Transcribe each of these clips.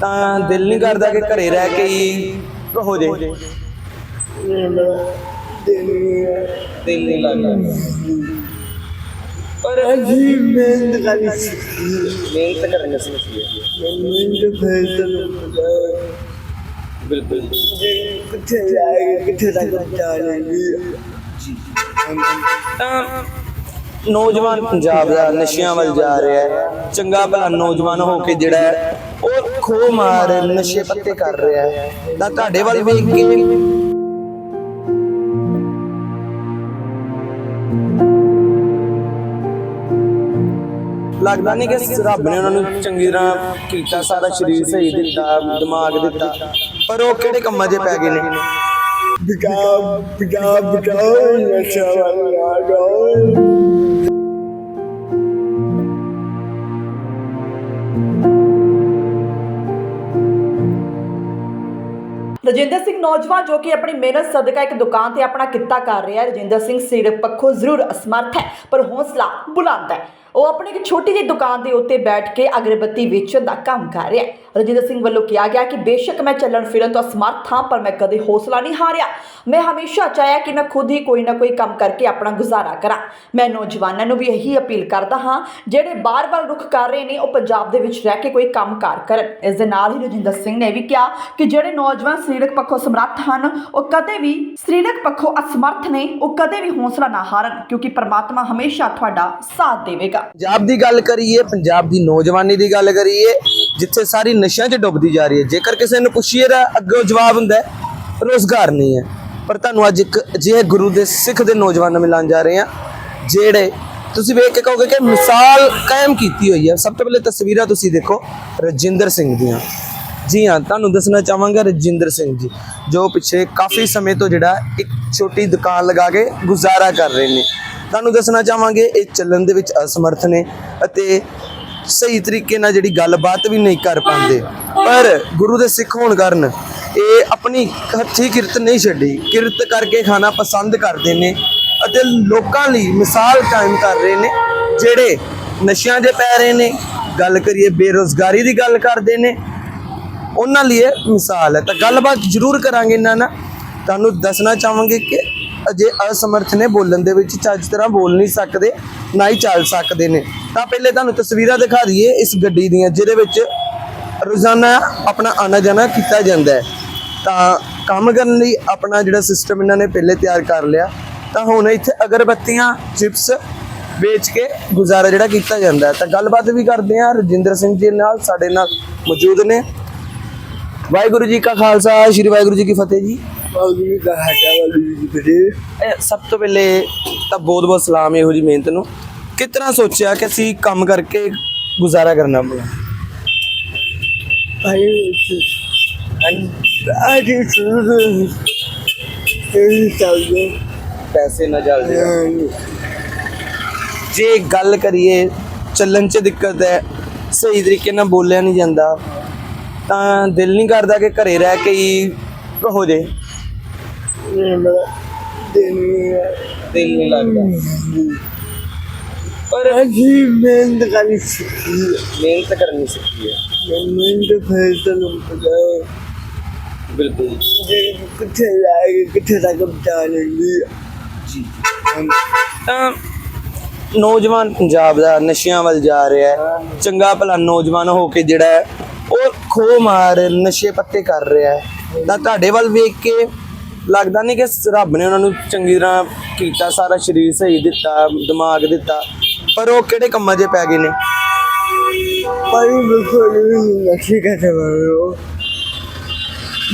ਤਾਂ ਦਿਲ ਨਹੀਂ ਕਰਦਾ ਕਿ ਘਰੇ ਰਹਿ ਕੇ ਹੀ ਹੋ ਜੇ। ਦਿਲ ਨਹੀਂ ਲੱਗਦਾ ਪਰ ਅਜੀ ਮਿਹਨਤ ਕਰੀ ਸੀ। ਮਿਹਨਤ ਕਰਨੀ ਹੈ ਮਿਹਨਤ ਤੈਨੂੰ ਬਿਲਕੁਲ। ਕਿੱਥੇ ਜਾਏਗਾ ਕਿੱਥੇ ਤੱਕ ਜਾਣਗੇ ਤਾਂ ਨੌਜਵਾਨ ਪੰਜਾਬ ਦਾ ਨਸ਼ਿਆਂ ਵੱਲ ਜਾ ਰਿਹਾ ਹੈ। ਚੰਗਾ ਭਲਾ ਨੌਜਵਾਨ ਹੋ ਕੇ ਜਿਹੜਾ ਹੈ, ਉਹ ਖੋ ਮਾਰ ਨਸ਼ੇ ਪੱਤੇ ਕਰ ਰਿਹਾ ਹੈ। ਤਾਂ ਤੁਹਾਡੇ ਵੱਲ ਵੇਖ ਕੇ ਲੱਗਦਾ ਨਹੀਂ ਕਿ ਰੱਬ ਨੇ ਉਹਨਾਂ ਨੂੰ ਚੰਗੀ ਤਰ੍ਹਾਂ ਕੀਤਾ ਸਾਰਾ ਸਰੀਰ ਸਹੀ ਦਿੱਤਾ ਦਿਮਾਗ ਦਿੱਤਾ। ਪਰ ਉਹ ਕਿਹੜੇ ਕੰਮਾਂ 'ਚ ਪੈ ਗਏ ਨੇ? ਬਿਕਾ ਬਿਕਾ ਬਿਕਾ ਨਸ਼ਾ ਵਾਲਾ ਗਾਓ ਰਜਿੰਦਰ ਸਿੰਘ ਨੌਜਵਾਨ ਜੋ ਕਿ ਆਪਣੀ ਮਿਹਨਤ ਸਦਕਾ ਇੱਕ ਦੁਕਾਨ ਤੇ ਆਪਣਾ ਕਿੱਤਾ ਕਰ ਰਿਹਾ ਹੈ ਰਜਿੰਦਰ ਸਿੰਘ ਸਰੀਰਕ ਪੱਖੋਂ ਜ਼ਰੂਰ ਅਸਮਰਥ ਹੈ ਪਰ ਹੌਸਲਾ ਬੁਲੰਦ ਹੈ। ਉਹ ਆਪਣੀ ਇੱਕ ਛੋਟੀ ਜਿਹੀ ਦੁਕਾਨ ਦੇ ਉੱਤੇ ਬੈਠ ਕੇ ਅਗਰਬੱਤੀ ਵੇਚਣ ਦਾ ਕੰਮ ਕਰ ਰਿਹਾ ਹੈ। ਰਜਿੰਦਰ ਸਿੰਘ ਵੱਲੋਂ ਕਿਹਾ ਗਿਆ ਕਿ ਬੇਸ਼ੱਕ ਮੈਂ ਚੱਲਣ ਫਿਰਨ ਤੋਂ ਅਸਮਰਥ ਹਾਂ, ਪਰ ਮੈਂ ਕਦੇ ਹੌਸਲਾ ਨਹੀਂ ਹਾਰਿਆ। ਮੈਂ ਹਮੇਸ਼ਾ ਚਾਹਿਆ ਕਿ ਮੈਂ ਖੁਦ ਹੀ ਕੋਈ ਨਾ ਕੋਈ ਕੰਮ ਕਰਕੇ ਆਪਣਾ ਗੁਜ਼ਾਰਾ ਕਰਾਂ। ਮੈਂ ਨੌਜਵਾਨਾਂ ਨੂੰ ਵੀ ਇਹੀ ਅਪੀਲ ਕਰਦਾ ਹਾਂ, ਜਿਹੜੇ ਬਾਰ-ਬਾਰ ਰੁਖ ਕਰ ਰਹੇ ਨੇ, ਉਹ ਪੰਜਾਬ ਦੇ ਵਿੱਚ ਰਹਿ ਕੇ ਕੋਈ ਕੰਮਕਾਰ ਕਰਨ। ਇਸ ਦੇ ਨਾਲ ਹੀ ਰਜਿੰਦਰ ਸਿੰਘ ਨੇ ਵੀ ਕਿਹਾ ਕਿ ਜਿਹੜੇ ਨੌਜਵਾਨ ਸਰੀਰਕ ਪੱਖੋਂ ਸਮਰੱਥ ਹਨ, ਉਹ ਕਦੇ ਵੀ ਸਰੀਰਕ ਪੱਖੋਂ ਅਸਮਰਥ ਨੇ, ਉਹ ਕਦੇ ਵੀ ਹੌਸਲਾ ਨਾ ਹਾਰਨ, ਕਿਉਂਕਿ ਪਰਮਾਤਮਾ ਹਮੇਸ਼ਾ ਤੁਹਾਡਾ ਸਾਥ ਦੇਵੇਗਾ। ਪੰਜਾਬ ਦੀ ਗੱਲ ਕਰੀਏ, ਪੰਜਾਬ ਦੀ ਨੌਜਵਾਨੀ ਦੀ ਗੱਲ ਕਰੀਏ, ਜਿੱਥੇ ਸਾਰੀ ਨਸ਼ਿਆਂ 'ਚ ਡੁੱਬਦੀ ਜਾ ਰਹੀ ਹੈ। ਜੇਕਰ ਕਿਸੇ ਨੂੰ ਪੁੱਛੀਏ ਤਾਂ ਅੱਗੋਂ ਜਵਾਬ ਹੁੰਦਾ ਹੈ, ਰੋਜ਼ਗਾਰ ਨਹੀਂ ਹੈ। ਪਰ ਤੁਹਾਨੂੰ ਅੱਜ ਇੱਕ ਅਜਿਹੇ ਗੁਰੂ ਦੇ ਸਿੱਖ ਦੇ ਨੌਜਵਾਨ ਮਿਲਾਉਣ ਜਾ ਰਹੇ ਹਾਂ, ਜਿਹੜੇ ਤੁਸੀਂ ਵੇਖ ਕੇ ਕਹੋਗੇ ਕਿ ਮਿਸਾਲ ਕਾਇਮ ਕੀਤੀ ਹੋਈ ਹੈ। ਸਭ ਤੋਂ ਪਹਿਲੇ ਤਸਵੀਰਾਂ ਤੁਸੀਂ ਦੇਖੋ, ਰਜਿੰਦਰ ਸਿੰਘ ਦੀਆਂ। ਜੀ ਹਾਂ, ਤੁਹਾਨੂੰ ਦੱਸਣਾ ਚਾਹਾਂਗਾ ਰਜਿੰਦਰ ਸਿੰਘ ਜੀ, ਜੋ ਪਿੱਛੇ ਕਾਫੀ ਸਮੇਂ ਤੋਂ ਜਿਹੜਾ ਇੱਕ ਛੋਟੀ ਦੁਕਾਨ ਲਗਾ ਕੇ ਗੁਜ਼ਾਰਾ ਕਰ ਰਹੇ ਨੇ। ਤੁਹਾਨੂੰ ਦੱਸਣਾ ਚਾਹਾਂਗੇ, ਇਹ ਚੱਲਣ ਦੇ ਵਿੱਚ ਅਸਮਰਥ ਨੇ ਅਤੇ ਸਹੀ ਤਰੀਕੇ ਨਾਲ ਜਿਹੜੀ ਗੱਲਬਾਤ ਵੀ ਨਹੀਂ ਕਰ ਪਾਉਂਦੇ। ਪਰ ਗੁਰੂ ਦੇ ਸਿੱਖ ਹੋਣ ਕਾਰਨ ਇਹ ਆਪਣੀ ਹੱਥੀ ਕਿਰਤ ਨਹੀਂ ਛੱਡੀ। ਕਿਰਤ ਕਰਕੇ ਖਾਣਾ ਪਸੰਦ ਕਰਦੇ ਨੇ ਅਤੇ ਲੋਕਾਂ ਲਈ ਮਿਸਾਲ ਕਾਇਮ ਕਰ ਰਹੇ ਨੇ, ਜਿਹੜੇ ਨਸ਼ਿਆਂ 'ਚ ਪੈ ਰਹੇ ਨੇ। ਗੱਲ ਕਰੀਏ ਬੇਰੋਜ਼ਗਾਰੀ ਦੀ ਗੱਲ ਕਰਦੇ ਨੇ। ਉਹਨਾਂ ਲਈ ਇਹ ਮਿਸਾਲ ਹੈ। ਤਾਂ ਗੱਲਬਾਤ ਜ਼ਰੂਰ ਕਰਾਂਗੇ ਇਹਨਾਂ ਨਾਲ। ਤੁਹਾਨੂੰ ਦੱਸਣਾ ਚਾਹਾਂਗੇ ਕਿ ਅਜੇ ਅਸਮਰਥ ਨੇ ਬੋਲਣ ਦੇ ਵਿੱਚ ਚੱਜ ਤਰ੍ਹਾਂ ਬੋਲ ਨਹੀਂ ਸਕਦੇ, ਨਾ ਹੀ ਚੱਲ ਸਕਦੇ ਨੇ। ਤਾਂ ਪਹਿਲੇ ਤੁਹਾਨੂੰ ਤਸਵੀਰਾਂ ਦਿਖਾ ਦਈਏ ਇਸ ਗੱਡੀ ਦੀਆਂ, ਜਿਹਦੇ ਵਿੱਚ ਰੋਜ਼ਾਨਾ ਆਪਣਾ ਆਣਾ ਜਾਣਾ ਕੀਤਾ ਜਾਂਦਾ ਹੈ। ਤਾਂ ਕੰਮ ਕਰਨ ਲਈ ਆਪਣਾ ਜਿਹੜਾ ਸਿਸਟਮ ਇਹਨਾਂ ਨੇ ਪਹਿਲੇ ਤਿਆਰ ਕਰ ਲਿਆ। ਤਾਂ ਹੁਣ ਇੱਥੇ ਅਗਰਬੱਤੀਆਂ, ਚਿਪਸ ਵੇਚ ਕੇ ਗੁਜ਼ਾਰਾ ਜਿਹੜਾ ਕੀਤਾ ਜਾਂਦਾ ਹੈ। ਤਾਂ ਗੱਲਬਾਤ ਵੀ ਕਰਦੇ ਹਾਂ, ਰਜਿੰਦਰ ਸਿੰਘ ਜੀ ਨਾਲ, ਸਾਡੇ ਨਾਲ ਮੌਜੂਦ ਨੇ। ਵਾਹਿਗੁਰੂ ਜੀ ਕਾ ਖਾਲਸਾ, ਸ੍ਰੀ ਵਾਹਿਗੁਰੂ ਜੀ ਕੀ ਫਤਿਹ ਜੀ। ਦਾ ਜੀ ਇਹ ਸਭ ਤੋਂ ਪਹਿਲੇ ਤਾਂ ਬਹੁਤ ਬਹੁਤ ਸਲਾਮ ਇਹੋ ਜੀ ਮਿਹਨਤ ਨੂੰ। ਤਰ੍ਹਾਂ ਸੋਚਿਆ ਕਿ ਅਸੀਂ ਕੰਮ ਕਰਕੇ ਗੁਜ਼ਾਰਾ ਕਰਨਾ ਪੜਾ ਭਾਈ ਅੱਜ ਸ਼ੁਰੂ ਇਹ ਚੱਲਦੇ। ਪੈਸੇ ਨਾ ਜਲਦੇ ਜੇ ਗੱਲ ਕਰੀਏ ਚੱਲਣ 'ਚ ਦਿੱਕਤ ਹੈ ਸਹੀ ਤਰੀਕੇ ਨਾਲ ਬੋਲਿਆ ਨਹੀਂ ਜਾਂਦਾ ਤਾਂ ਦਿਲ ਨਹੀਂ ਕਰਦਾ ਕਿ ਘਰੇ ਰਹਿ ਕੇ ਹੀ ਹੋ ਜੇ। ਮੇਰਾ ਦਿਨ ਦਿਲ ਨਹੀਂ ਲੱਗਦਾ ਪਰ ਅਜੀ ਮਿਹਨਤ ਕਰੀ ਸੀ ਮਿਹਨਤ ਕਰਨੀ ਸਿੱਖੀ ਹੈ। ਮਿਹਨਤ ਫੇਰ ਤੈਨੂੰ ਬਿਲਕੁਲ। ਕਿੱਥੇ ਜਾਏਗਾ ਕਿੱਥੇ ਤੱਕ ਜਾਣਗੇ ਜੀ ਤਾਂ ਨੌਜਵਾਨ ਪੰਜਾਬ ਦਾ ਨਸ਼ਿਆਂ ਵੱਲ ਜਾ ਰਿਹਾ ਹੈ। ਚੰਗਾ ਭਲਾ ਨੌਜਵਾਨ ਹੋ ਕੇ ਜਿਹੜਾ ਉਹ ਖੋ ਮਾਰ ਨਸ਼ੇ ਪੱਤੇ ਕਰ ਰਿਹਾ ਹੈ। ਤਾਂ ਤੁਹਾਡੇ ਵੱਲ ਵੇਖ ਕੇ ਲੱਗਦਾ ਨਹੀਂ ਕਿ ਰੱਬ ਨੇ ਉਹਨਾਂ ਨੂੰ ਚੰਗੀ ਤਰ੍ਹਾਂ ਕੀਤਾ ਸਾਰਾ ਸਰੀਰ ਸਹੀ ਦਿੱਤਾ ਦਿਮਾਗ ਦਿੱਤਾ ਪਰ ਉਹ ਕਿਹੜੇ ਕੰਮਾਂ 'ਚ ਪੈ ਗਏ ਨੇ? ਭਾਈ ਬਿਲਕੁਲ ਨਹੀਂ ਠੀਕ ਹੈ ਬਾਬੂ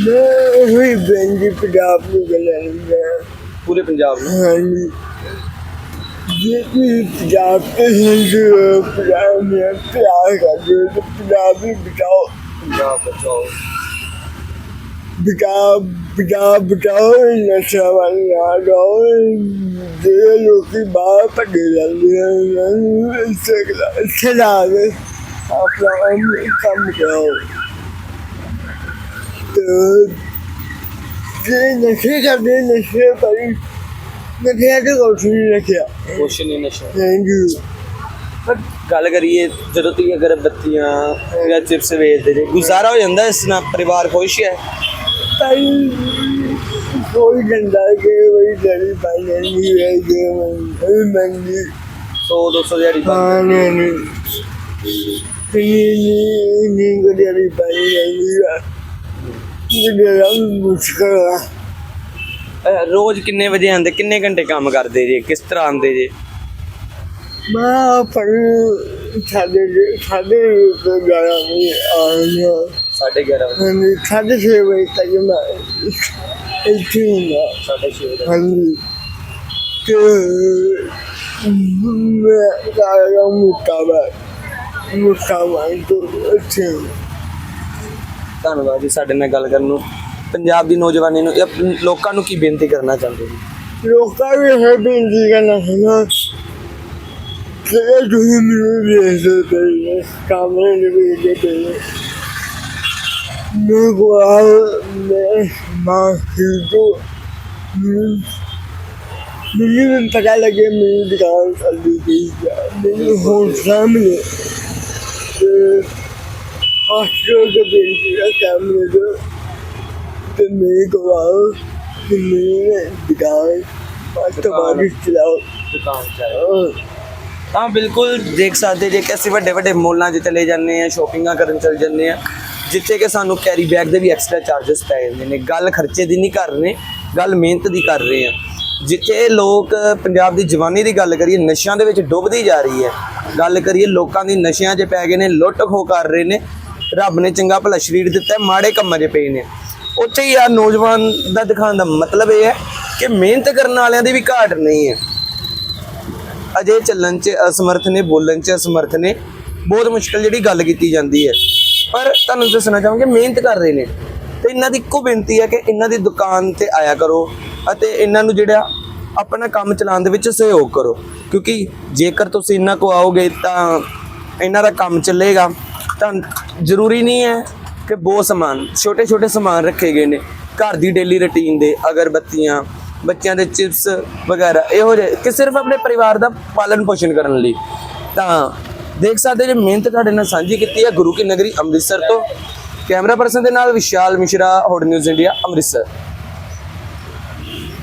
ਮੈਂ ਹੋਈ ਬੈਂਜੀ ਪੰਜਾਬ ਨੂੰ ਗੱਲਾਂ ਨਹੀਂ ਪੂਰੇ ਪੰਜਾਬ ਨੂੰ? ਹਾਂਜੀ। ਜੇ ਕੋਈ ਪੰਜਾਬ ਤੇ ਹਿੰਦੂ ਪੰਜਾਬ ਨੂੰ ਪਿਆਰ ਕਰਦੇ ਪੰਜਾਬੀ ਬਚਾਓ। ਪੰਜਾਬ ਬਚਾਓ। ਬਚਾਓ ਬਚਾਓ ਬਚਾਓ ਨਸ਼ਾ ਕਰਦੇ ਕੁਛ ਨਹੀਂ ਨਸ਼ਾ ਗੱਲ ਕਰੀਏ ਜਦੋਂ ਤੁਸੀਂ ਅਗਰ ਬੱਤੀਆਂ ਜਾਂ ਚਿਪਸ ਵੇਚਦੇ ਨੇ ਗੁਜ਼ਾਰਾ ਹੋ ਜਾਂਦਾ ਇਸ ਨਾਲ ਪਰਿਵਾਰ ਖੁਸ਼ ਹੈ ਤਾਈ ਕੋਈ ਡੰਡਾ ਕੇ ਵਈ ਡਰੀ ਪਾਈ ਨਹੀਂ ਹੈ ਕਿ ਮੈਂ ਮੰਗੀ। 100 200 ਦਿਹਾੜੀ ਬੰਦ ਹਾਂ ਨਹੀਂ ਨਹੀਂ। ਨਹੀਂ ਨਹੀਂ ਕੋਈ ਡਰੀ ਪਾਈ ਨਹੀਂ ਹੈ ਜਿਹੜਾ ਮੁਸ਼ਕਲ ਆ। ਅਹ ਰੋਜ਼ ਕਿੰਨੇ ਵਜੇ ਆਉਂਦੇ ਕਿੰਨੇ ਘੰਟੇ ਕੰਮ ਕਰਦੇ ਜੇ ਕਿਸ ਤਰ੍ਹਾਂ ਆਉਂਦੇ ਜੇ? ਮੈਂ ਪਰ ਸਾਡੇ ਸਾਡੇ ਤੋਂ ਜਾਣਾ ਨਹੀਂ ਆਇਆ 11:30 ਵਜੇ। ਹਾਂਜੀ ਸਾਢੇ ਛੇ ਵਜੇ ਤੱਕ ਮੈਂ ਇੱਥੇ ਹੁੰਦਾ 6:30 ਵਜੇ। ਹਾਂਜੀ। ਤੇ ਮੈਂ ਕਾਇਆ ਮੁਕਾਬਾ ਮੁਕਾਬਾ ਤੋਂ ਇੱਥੇ ਧੰਨਵਾਦ ਜੀ ਸਾਡੇ ਨਾਲ ਗੱਲ ਕਰਨ ਨੂੰ। ਪੰਜਾਬ ਦੀ ਨੌਜਵਾਨੀ ਨੂੰ ਲੋਕਾਂ ਨੂੰ ਕੀ ਬੇਨਤੀ ਕਰਨਾ ਚਾਹੁੰਦੇ ਜੀ? ਲੋਕਾਂ ਵੀ ਹੈ ਬੇਨਤੀ ਕਰਨਾ ਹੈ ਨਾ ਕਿ ਇਹ ਤੁਸੀਂ ਮੈਨੂੰ ਵੇਚ ਦੇ ਕਾਮਰੇ ਦੇ ਵਿੱਚ ਦੇ ਮੈਂ ਕੋਲ ਮੈਂ ਮਾਂ ਮੈਨੂੰ ਵੀ ਪਤਾ ਲੱਗੇ ਮੇਰੀ ਦੁਕਾਨ ਚੱਲਦੀ ਗਈ ਹੈ ਮੈਨੂੰ ਹੁਣ ਸਾਹਮਣੇ ਤੇ ਦੇ ਬੇਨਤੀ ਹੈ ਕਾਮਰੇ ਦੇ ਤੇ ਮੇਰੇ ਕੋਲ ਮੇਰੇ ਦੁਕਾਨ ਆਟੋਮਾਟਿਕ ਚਲਾਓ ਦੁਕਾਨ ਚ ਹਾਂ ਬਿਲਕੁਲ ਦੇਖ ਸਕਦੇ ਜੇ ਕਿ ਅਸੀਂ ਵੱਡੇ ਵੱਡੇ ਮੋਲਾਂ 'ਚ ਚਲੇ ਜਾਂਦੇ ਆ ਸ਼ੋਪਿੰਗਾਂ ਕਰਨ ਚਲੇ ਜਾਂਦੇ ਆ ਜਿੱਥੇ ਕਿ ਸਾਨੂੰ ਕੈਰੀ ਬੈਗ ਦੇ ਵੀ ਐਕਸਟਰਾ ਚਾਰजेस ਪੈ ਜਾਂਦੇ ਨੇ। ਗੱਲ ਖਰਚੇ ਦੀ ਨਹੀਂ ਕਰ ਰਹੇ, ਗੱਲ ਮਿਹਨਤ ਦੀ ਕਰ ਰਹੇ ਆ। ਜਿੱਥੇ ਲੋਕ ਪੰਜਾਬ ਦੀ ਜਵਾਨੀ ਦੀ ਗੱਲ ਕਰੀਏ, ਨਸ਼ਿਆਂ ਦੇ ਵਿੱਚ ਡੁੱਬਦੀ ਜਾ ਰਹੀ ਹੈ। ਗੱਲ ਕਰੀਏ, ਲੋਕਾਂ ਦੀ ਨਸ਼ਿਆਂ 'ਚ ਪੈ ਗਏ ਨੇ, ਲੁੱਟ ਖੋ ਕਰ ਰਹੇ ਨੇ। ਰੱਬ ਨੇ ਚੰਗਾ ਭਲਾ ਸਰੀਰ ਦਿੱਤਾ ਮਾੜੇ ਕੰਮਾਂ 'ਚ ਪਏ ਨੇ। ਉੱਥੇ ਹੀ ਆ ਨੌਜਵਾਨ ਦਾ ਦਿਖਾਉਣ ਦਾ ਮਤਲਬ ਇਹ ਹੈ ਕਿ ਮਿਹਨਤ ਕਰਨ ਵਾਲਿਆਂ ਦੀ ਵੀ ਘਾਟ ਨਹੀਂ ਹੈ। ਅਜੇ ਚੱਲਣ 'ਚ ਅਸਮਰਥ ਨੇ, ਬੋਲਣ 'ਚ ਅਸਮਰਥ ਨੇ। ਬਹੁਤ ਮੁਸ਼ਕਲ ਜਿਹੜੀ ਗੱਲ ਕੀਤੀ ਜਾਂਦੀ ਹੈ। ਪਰ ਤੁਹਾਨੂੰ ਦੱਸਣਾ ਚਾਹਾਂਗੇ, ਮਿਹਨਤ ਕਰ ਰਹੇ ਨੇ। ਤੇ ਇਹਨਾਂ ਦੀ ਇੱਕੋ ਬੇਨਤੀ ਹੈ ਕਿ ਇਹਨਾਂ ਦੀ ਦੁਕਾਨ ਤੇ ਆਇਆ ਕਰੋ ਅਤੇ ਇਹਨਾਂ ਨੂੰ ਜਿਹੜਾ ਆਪਣਾ ਕੰਮ ਚਲਾਉਣ ਦੇ ਵਿੱਚ ਸਹਿਯੋਗ ਕਰੋ। ਕਿਉਂਕਿ ਜੇਕਰ ਤੁਸੀਂ ਇਹਨਾਂ ਕੋ ਆਓਗੇ ਤਾਂ ਇਹਨਾਂ ਦਾ ਕੰਮ ਚੱਲੇਗਾ। ਤਾਂ ਜ਼ਰੂਰੀ ਨਹੀਂ ਹੈ ਕਿ ਬਹੁਤ ਸਮਾਨ ਛੋਟੇ ਛੋਟੇ ਸਮਾਨ ਰੱਖੇ ਗਏ ਨੇ। ਘਰ ਦੀ ਡੇਲੀ ਰੁਟੀਨ ਦੇ ਅਗਰਬੱਤੀਆਂ, ਬੱਚਿਆਂ ਦੇ ਚਿਪਸ ਵਗੈਰਾ, ਇਹੋ ਜਿਹੇ ਕਿ ਸਿਰਫ ਆਪਣੇ ਪਰਿਵਾਰ ਦਾ ਪਾਲਣ ਪੋਸ਼ਣ ਕਰਨ ਲਈ। ਤਾਂ ਦੇਖ ਸਕਦੇ ਜੇ, ਮਿਹਨਤ ਤੁਹਾਡੇ ਨਾਲ ਸਾਂਝੀ ਕੀਤੀ ਹੈ ਗੁਰੂ ਕੀ ਨਗਰੀ ਅੰਮ੍ਰਿਤਸਰ ਤੋਂ। ਕੈਮਰਾ ਪਰਸਨ ਦੇ ਨਾਲ ਵਿਸ਼ਾਲ ਮਿਸ਼ਰਾ ਹੋਡ ਨਿਊਜ਼ ਇੰਡੀਆ, ਅੰਮ੍ਰਿਤਸਰ।